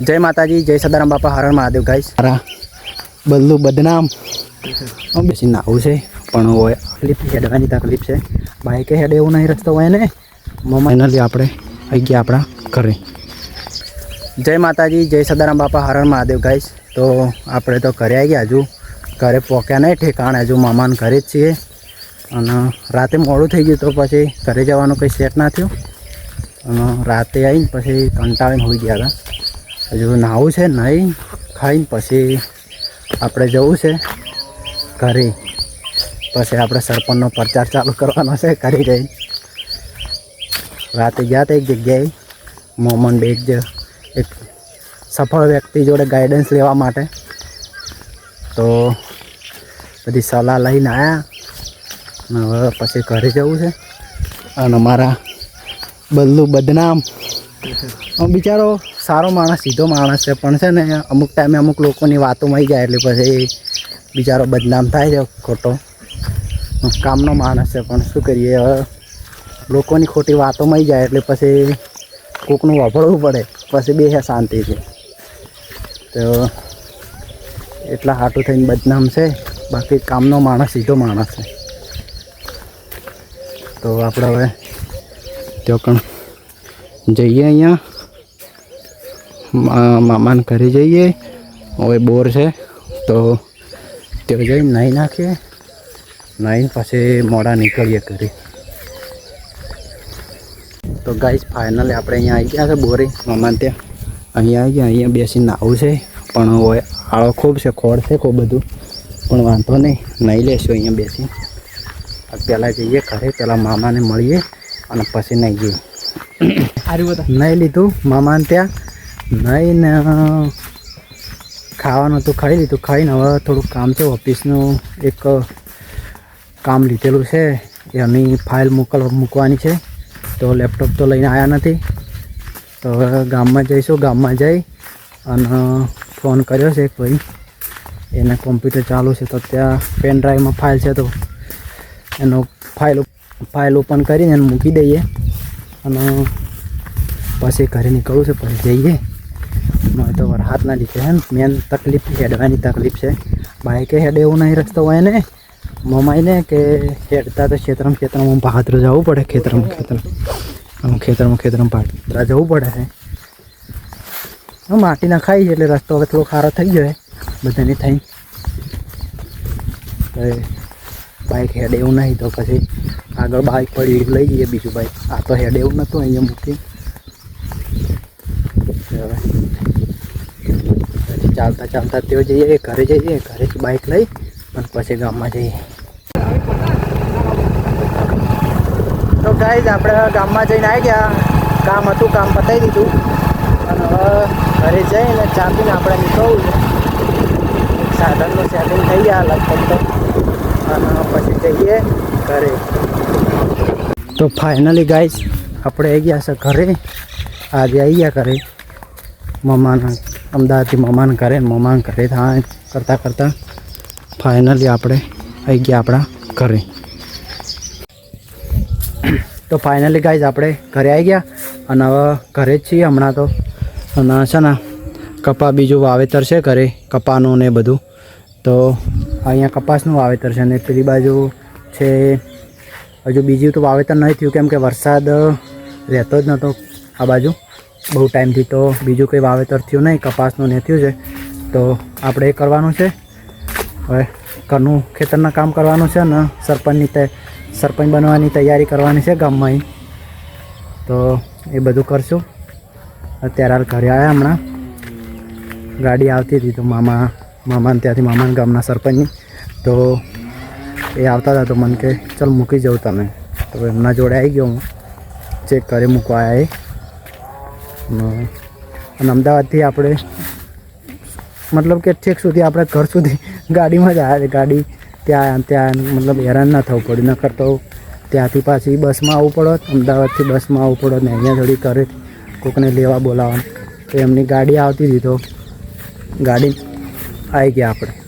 જય માતાજી, જય સદારામ બાપા, હરણ મહાદેવ ગાઈ મારા બધું બદનામ. બેસી નાવું છે, પણ તકલીફ હેડવાની તકલીફ છે. બાઈકે હેડે એવું નહીં, રસ્તો હોય ને. ફાઇનલી આપણે આવી ગયા આપણા ઘરે. જય માતાજી, જય સદારામ બાપા, હરણ મહાદેવ ગાઈસ તો આપણે તો ઘરે આવી ગયા હજુ. ઘરે પહોંચ્યા નહીં, ઠેકાણે હજુ મામાને ઘરે જ છીએ. અને રાતે મોડું થઈ ગયું તો પછી ઘરે જવાનું કંઈ સેટ ના થયું. અને રાતે આવીને પછી કંટાળીને હોઈ ગયા હતા. હજુ નાહવું છે, નહીં, ખાઈને પછી આપણે જવું છે ઘરે. પછી આપણે સરપંચનો પ્રચાર ચાલુ કરવાનો છે કરી રહી રાતે ગયા હતા એક જગ્યાએ, મોમન બેગ જે, એક સફળ વ્યક્તિ જોડે ગાઈડન્સ લેવા માટે. તો બધી સલાહ લઈને આવ્યા અને હવે પછી ઘરે જવું છે. અને મારા બદલું બદનામ. બિચારો સારો માણસ, સીધો માણસ છે. પણ છે ને, અમુક ટાઈમે અમુક લોકોની વાતો મળી જાય એટલે પછી બિચારો બદનામ થાય છે ખોટો. કામનો માણસ છે, પણ શું કરીએ? હવે લોકોની ખોટી વાતો મળી જાય એટલે પછી કોકનું વાપરવું પડે. પછી બે શાંતિથી તો એટલા હાટું થઈને બદનામ છે. બાકી કામનો માણસ, સીધો માણસ છે. તો આપણે હવે તો પણ જઈએ અહીંયા. મામાને ઘરે જઈએ. હવે બોર છે તો ત્યાં જઈને નાહી નાખીએ. નાહીને પછી મોડા નીકળીએ ઘરે. તો ગાઈસ ફાઇનલી આપણે અહીંયા આવી ગયા છે બોરે મામાને ત્યાં. અહીંયા આવી ગયા અહીંયા બેસીને નાહવું છે. પણ હવે આળો ખૂબ છે ખોળ છે ખૂબ બધું. પણ વાંધો નહીં નહીં લેશું અહીંયા બેસી પહેલાં જઈએ ઘરે પહેલાં મામાને મળીએ અને પછી નહીં જઈએ નહીં લીધું મામાને ત્યાં. નહીં ને, ખાવાનું તો ખાઈ લીધું, ખાઈને હવે થોડુંક કામ છે, ઓફિસનું એક કામ લીધેલું છે એની ફાઇલ મોકલ, મૂકવાની છે, તો લેપટોપ તો લઈને આવ્યા નથી, તો હવે ગામમાં જઈશું, ગામમાં જઈ અને ફોન કર્યો છે એક ભાઈ એને કોમ્પ્યુટર ચાલુ છે, તો ત્યાં પેન ડ્રાઈવમાં ફાઇલ છે, તો એનો ફાઇલ ફાઇલ ઓપન કરીને એને મૂકી દઈએ અને પછી ઘરે નીકળવું છે, પછી જઈએ. મને તો વરસાદના લીધે છે ને મેન તકલીફ હેડવાની તકલીફ છે. બાઈકે હેડે એવું નહીં રસ્તો હોય ને મમાઈને કે હેડતા તો ખેતરમાં ખેતરમાં ભાદર જવું પડે ખેતરમાં ખેતરમાં. ખેતરમાં ખેતરમાં ભાદરા જવું પડે છે. હા, માટી નખાઈ છે એટલે રસ્તો હવે થોડો ખારો થઈ ગયો બધાની થઈ. બાઈક હેડ એવું નહીં તો પછી આગળ બાઈક પડી લઈ જઈએ બીજું બાઈક. આ તો હેડ એવું નહોતું અહીંયા મૂકી હવે પછી ચાલતા ચાલતા તેઓ જઈએ ઘરે જઈએ ઘરેથી બાઈક લઈ અને પછી ગામમાં જઈએ. તો ગાઈઝ આપણે ગામમાં જઈને આવી ગયા. કામ હતું, કામ પતાવી દીધું. અને હવે ઘરે જઈને ચાપીને આપણે નીકળવું છે. સાધનનું સેટિંગ થઈ ગયા, લગભગ તો. અને પછી જઈએ ઘરે. તો ફાઇનલી ગાઈઝ આપણે આવી ગયા છે ઘરે. આજે આવી ગયા ઘરે. મમ્માના અમદાવાદથી મમાન કરે મમાન કરે થાય કરતાં કરતાં ફાઇનલી આપણે આવી ગયા આપણા ઘરે. તો ફાઇનલી ગાઈઝ આપણે ઘરે આવી ગયા અને હવે ઘરે જ છીએ હમણાં તો. અને છે ને, કપા બીજું વાવેતર છે ઘરે, કપાનું ને બધું. તો અહીંયા કપાસનું વાવેતર છે ને પેલી બાજુ છે, હજુ બીજું તો વાવેતર નહીં થયું કેમ કે વરસાદ રહેતો જ નહોતો આ બાજુ. બહુ ટાઈમથી તો બીજું કંઈ વાવેતર થયું નહીં, કપાસનું ને થયું છે. તો આપણે એ કરવાનું છે. હવે ઘરનું ખેતરના કામ કરવાનું છે ને સરપંચની સરપંચ બનવાની તૈયારી કરવાની છે ગામમાં તો એ બધું કરશું. અત્યારે હાલ ઘરે આવ્યા હમણાં. ગાડી આવતી હતી તો મામા મામાને ત્યાંથી મામાના ગામના સરપંચની. તો એ આવતા હતા તો મને કે, ચાલ મૂકી જાઉં તમે તો એમના જોડે આવી ગયો હું. ચેક કરી મૂકવા આવ્યા એ. અને અમદાવાદથી આપણે, મતલબ કે ઠેક સુધી આપણે ઘર સુધી ગાડીમાં જ આવ્યા ગાડી ત્યાં ત્યાં મતલબ હેરાન ના થવું પડ્યું નકર તો ત્યાંથી પાછી બસમાં આવવું પડત અમદાવાદથી બસમાં આવવું પડત ને અહીંયા થોડી કરે કોકને લેવા બોલાવવાનું. તો એમની ગાડી આવતી તો ગાડી આવી ગયા આપણે.